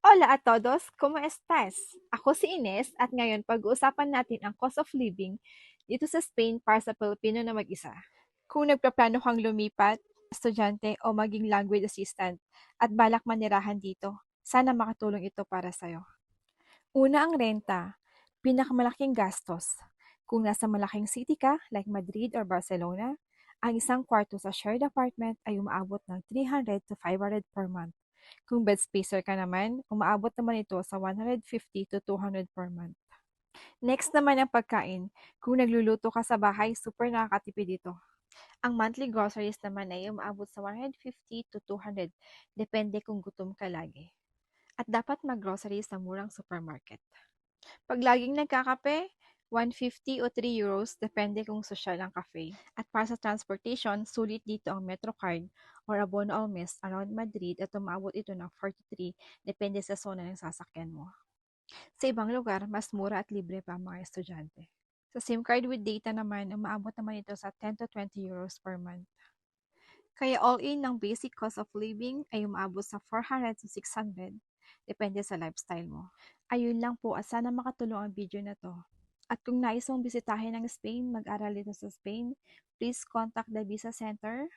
Hola a todos, ¿cómo estás? Ako si Ines at ngayon pag-uusapan natin ang cost of living dito sa Spain para sa Pilipino na mag-isa. Kung nagpaplano kang lumipat, estudyante o maging language assistant at balak manirahan dito, sana makatulong ito para sa'yo. Una ang renta, pinakamalaking gastos. Kung nasa malaking city ka like Madrid or Barcelona, ang isang kwarto sa shared apartment ay umaabot ng 300 to 500 per month. Kung bed spacer ka naman, umaabot naman ito sa 150 to 200 per month. Next naman ang pagkain. Kung nagluluto ka sa bahay, super nakakatipid ito. Ang monthly groceries naman ay umaabot sa 150 to 200, depende kung gutom ka lagi. At dapat mag-grocery sa murang supermarket. Pag laging nagkakape, 150 o 3 euros, depende kung social ang cafe. At para sa transportation, sulit dito ang MetroCard or abono al mes around Madrid at umabot ito ng 43, depende sa zona ng sasakyan mo. Sa ibang lugar, mas mura at libre pa ang mga estudyante. Sa SIM card with data naman, umaabot naman ito sa 10 to 20 euros per month. Kaya all-in ng basic cost of living ay umaabot sa 400 to 600, depende sa lifestyle mo. Ayun lang po at sana makatulong ang video na to. At kung nais mong bisitahin ang Spain, mag-aral dito sa Spain, please contact the Visa Center